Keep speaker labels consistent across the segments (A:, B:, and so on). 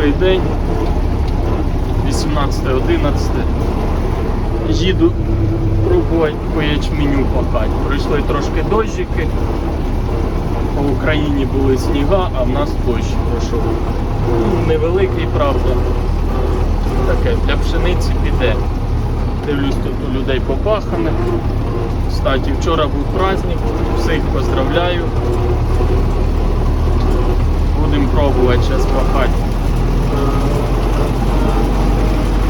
A: Добрий день. 18.11. Їду пробувати по ячменю пахати. Пройшли трошки дощики. По Україні були сніга, а в нас дощ пройшов. Ну, Невеликий, правда. Таке, для пшениці піде. Дивлюсь, тут у людей попахане. Кстати, вчора був праздник, всіх поздравляю. Будемо пробувати зараз пахати.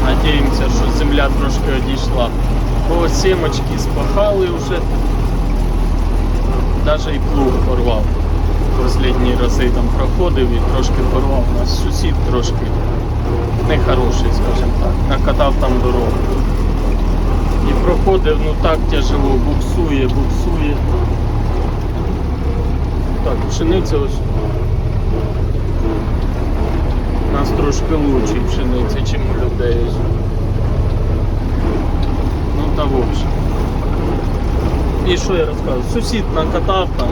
A: Надіємося, що земля трошки одійшла. Бо сімочки спахали вже. Навіть і плуг порвав. Останні рази там проходив і трошки порвав. У нас сусід трошки нехороший, скажімо так. Накатав там дорогу. І проходив, ну так тяжело, буксує, буксує. Так, пшениця ось. У нас трошки лучше пшениця, ніж у людей. Ну та в общем. І що я розказую? Сусід накатав там.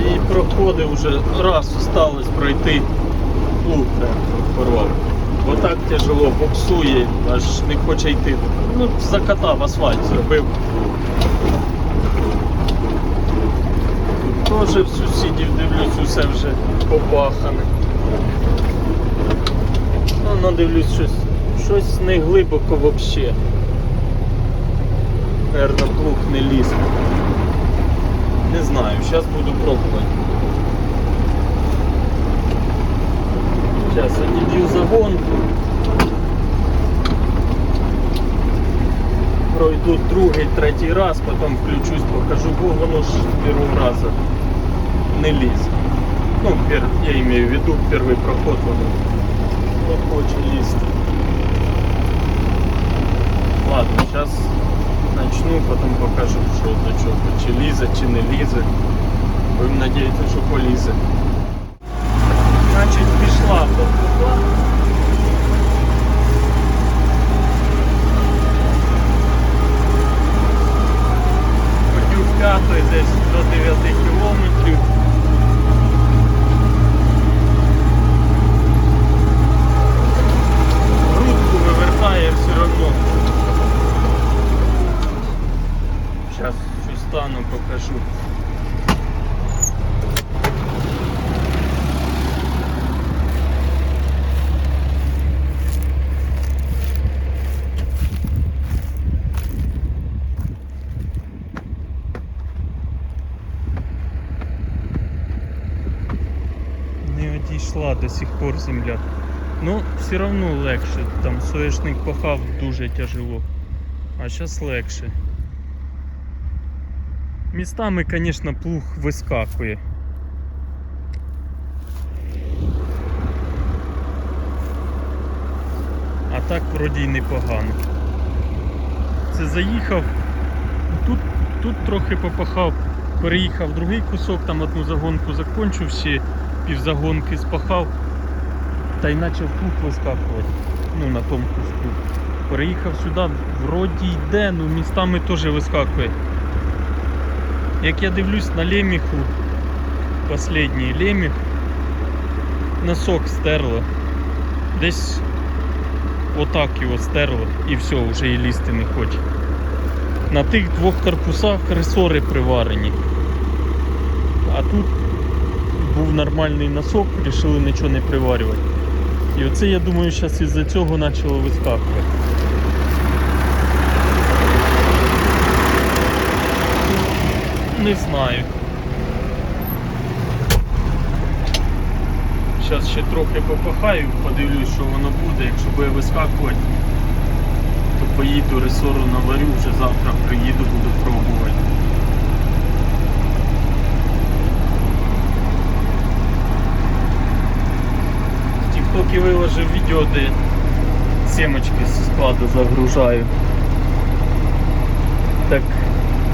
A: І проходив вже раз осталось пройти прям порвав. Бо так тяжело боксує, аж не хоче йти. Ну, закатав асфальт, зробив. Теж в сусідів дивлюсь, усе вже попахане. Ну, дивлюсь, щось, щось не глибоко взагалі. Наверно, плуг не ліз. Не знаю, зараз буду пробувати. Зараз одіб'ю загонку. Пройду другий, третій раз, потім включусь, покажу, бо воно ж першого разу не ліз. Ну, я имею в виду перший проход воно не хоче лізти. Ладно, зараз начну, потім покажу, що до чого. Чи лізе, чи не лізе. Будемо надіятися, що полізе. Значить, пішла попуга. Хотів п'ятої десь до 9 кілометрів. Грудку вивертає все одно. Зараз щось стану, покажу. не одійшла до сих пор земля. Ну, все одно легше. Там соєшник пахав дуже тяжело. А зараз легше. Містами, звісно, плуг вискакує. А так вроді й непогано. Це заїхав, тут, тут трохи попахав, переїхав другий кусок, там одну загонку закончив, ще півзагонки спахав та й почав плуг вискакувати. Ну, на тому куску. Переїхав сюди, вроді йде, ну містами теж вискакує. Як я дивлюсь на леміху, останній леміх, носок стерло. Десь отак його стерло і все, вже і лізти не хоче. На тих двох корпусах ресори приварені. А тут був нормальний носок, вирішили нічого не приварювати. І оце я думаю, зараз із-за цього почало вискакувати. Не знаю. Зараз ще трохи попахаю, подивлюсь, що воно буде. Якщо буде вискакувати, то поїду ресору наварю, вже завтра приїду, буду пробувати. Тіктокі виложив відео, де семечки з складу загружаю. Так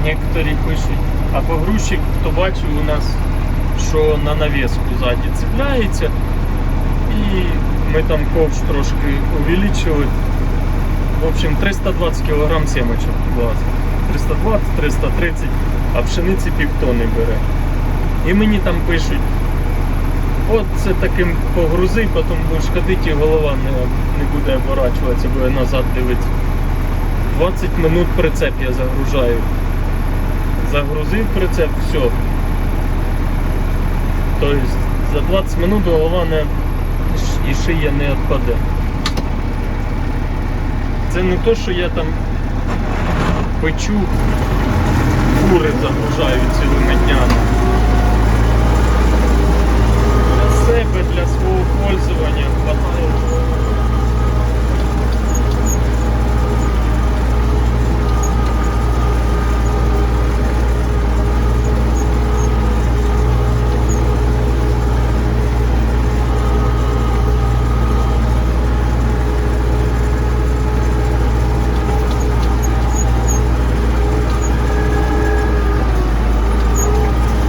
A: некоторі пишуть, а погрузчик, хто бачив у нас, що на навіску ззаді цепляється. І ми там ковш трошки увеличили. В общем, 320 кг семечок влазить. 320, 330, а пшениці півтони бере. І мені там пишуть, От це таким погрузи, потім будеш ходити і голова не, не буде оборачуватися, буде назад дивитися. 20 минут прицеп я загружаю. Загрузив прицеп, все. Тобто за 20 минут голова не і шия не відпаде. Це не то, що я там печу, кури загружаю цілими днями. Для для свого пользования хватає.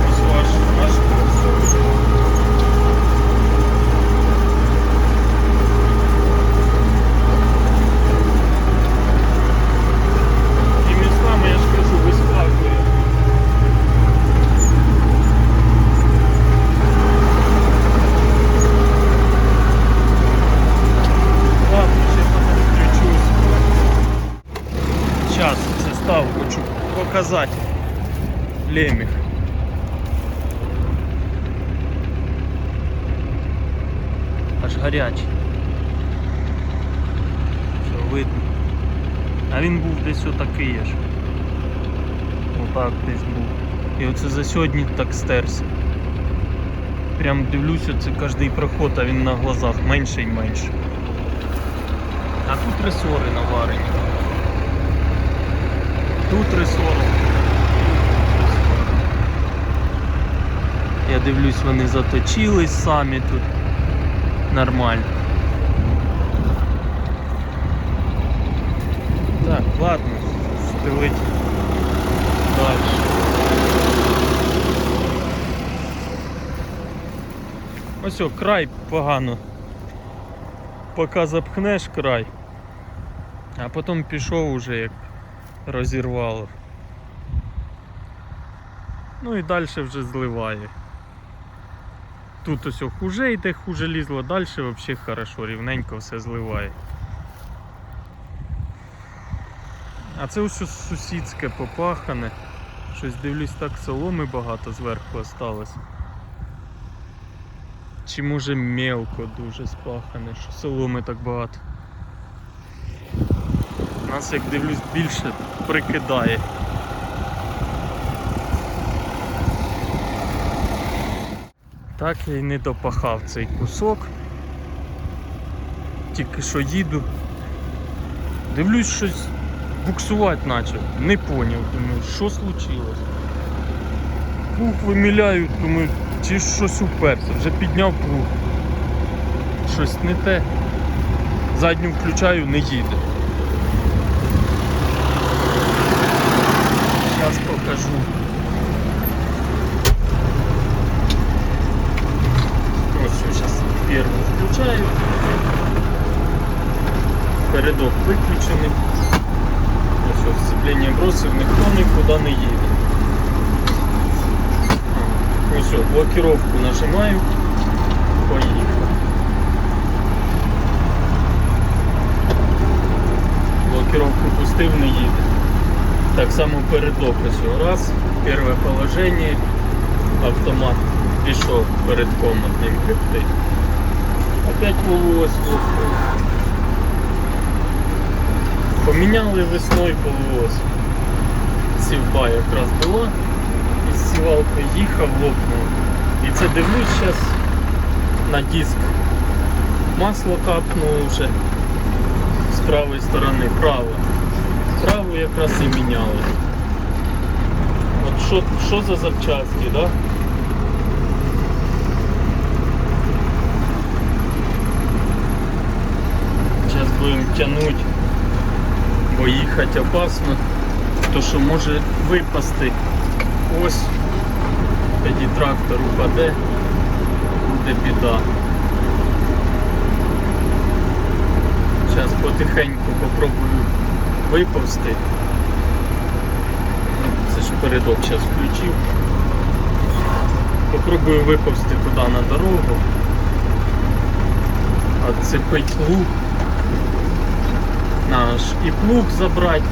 A: Ось ваш, наш курс. І містами, я ж кажу, вискакує. Ладно, ще потім включусь. Час це став, хочу показати леміх. Аж гарячий. Що видно. А він був десь отакий аж. Отак десь був. І оце за сьогодні так стерся. Прям дивлюся, це кожний проход, а він на глазах менше і менше. А тут ресори наварені. Тут ресори. Я дивлюсь, вони заточились самі тут. Нормально. Так, ладно, стелить далі. Ось о, край погано. Поки запхнеш край, а потім пішов уже як розірвало. Ну і далі вже зливає. Тут ось хуже йде, хуже лізло, далі взагалі хорошо, рівненько все зливає. А це ось сусідське попахане. Щось дивлюсь так соломи багато зверху осталось. Чи може мелко дуже спахане, що соломи так багато. Нас, як дивлюсь, більше прикидає. Так я й не допахав цей кусок. Тільки що їду. Дивлюсь щось буксувати почав. Не поняв, думаю, що случилось. Плуг виміляю, думаю, чи щось уперся, вже підняв плуг. Щось не те. Задню включаю, не їде. Зараз покажу. Ось що зараз перву включаю. Передок виключений. Ось що, сцеплення бросив, ніхто нікуди не їде. А, Ось що, блокировку нажимаю. Поїхав. Блокировку пустив, не їде. Так само передок ось раз. Перше положення. Автомат пішов перед комнатним крепти. Опять полуось лопнув. Поміняли весною полуось. Сівба якраз була. Із сівалки їхав, лопнув. І це дивлюсь зараз на диск. Масло капнуло вже з правої сторони, право. Праву якраз і міняли. От що, що за запчастки, да? Зараз будемо тягнути, бо їхати опасно, то що може випасти ось, тоді трактор упаде, буде біда. Зараз потихеньку попробую виповзти. Це ж передок зараз включив. Попробую виповзти туди на дорогу. Отцепить лук. Наш і плуг забрати.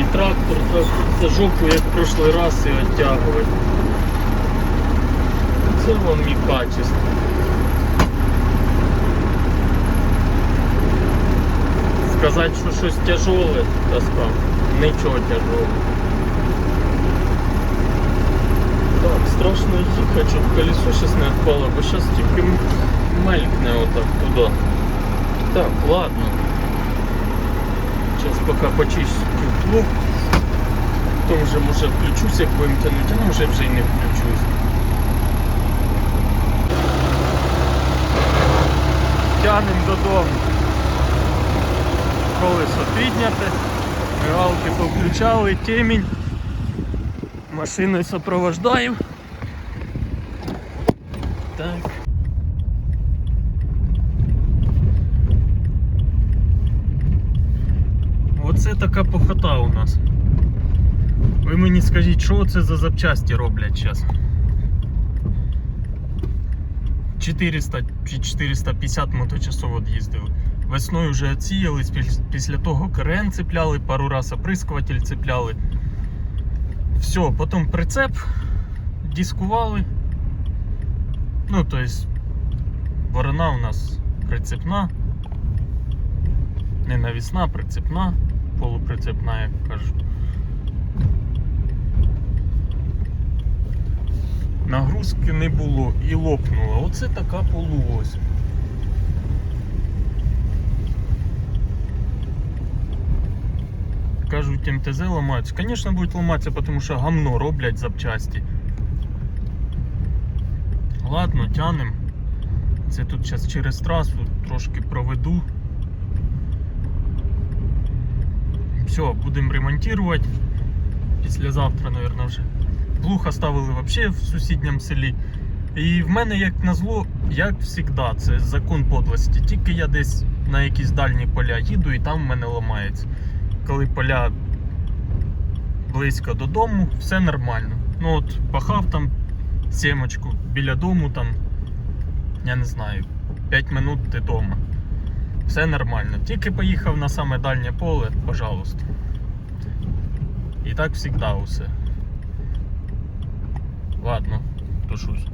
A: І трактор так за жопу, як в прошлий раз, і оттягувати. Це вам і качество. Сказати, що щось тяжоле таскав, нічого тяжолого. Так, страшно їхати, щоб колесо щось не відпало, бо зараз тільки м- мелькне отак туди. Так, ладно. Зараз поки почищу плуг. Потім вже може включусь, як будемо тягнути, а може вже й не включусь. Тянем додому. Колесо підняте, мигалки повключали, темінь. Машиною сопровождаємо. Так. Така похота у нас. Ви мені скажіть, що це за запчасті роблять зараз? 400 чи 450 моточасов від'їздили. Весною вже оціялись, після того КРН цепляли, пару раз оприскуватель цепляли. Все, потім прицеп дискували. Ну, то есть, ворона у нас прицепна. Не навісна, прицепна, полуприцепна, як кажуть. Нагрузки не було і лопнуло. Оце така полуось. Кажуть, МТЗ ламаються. Звісно, будуть ламатися, тому що гамно роблять запчасті. Ладно, тянем. Це тут зараз через трасу трошки проведу. Все, будемо ремонтувати. Післязавтра, мабуть, вже. Плуг оставили взагалі в сусідньому селі. І в мене, як назло, як завжди, це закон подлості. Тільки я десь на якісь дальні поля їду і там в мене ламається. Коли поля близько додому, все нормально. Ну от пахав там сімочку біля дому, там, я не знаю, 5 минут ти вдома. Все нормально. Тільки поїхав на саме дальнє поле, пожалуйста. І так завжди усе. Ладно, тушусь.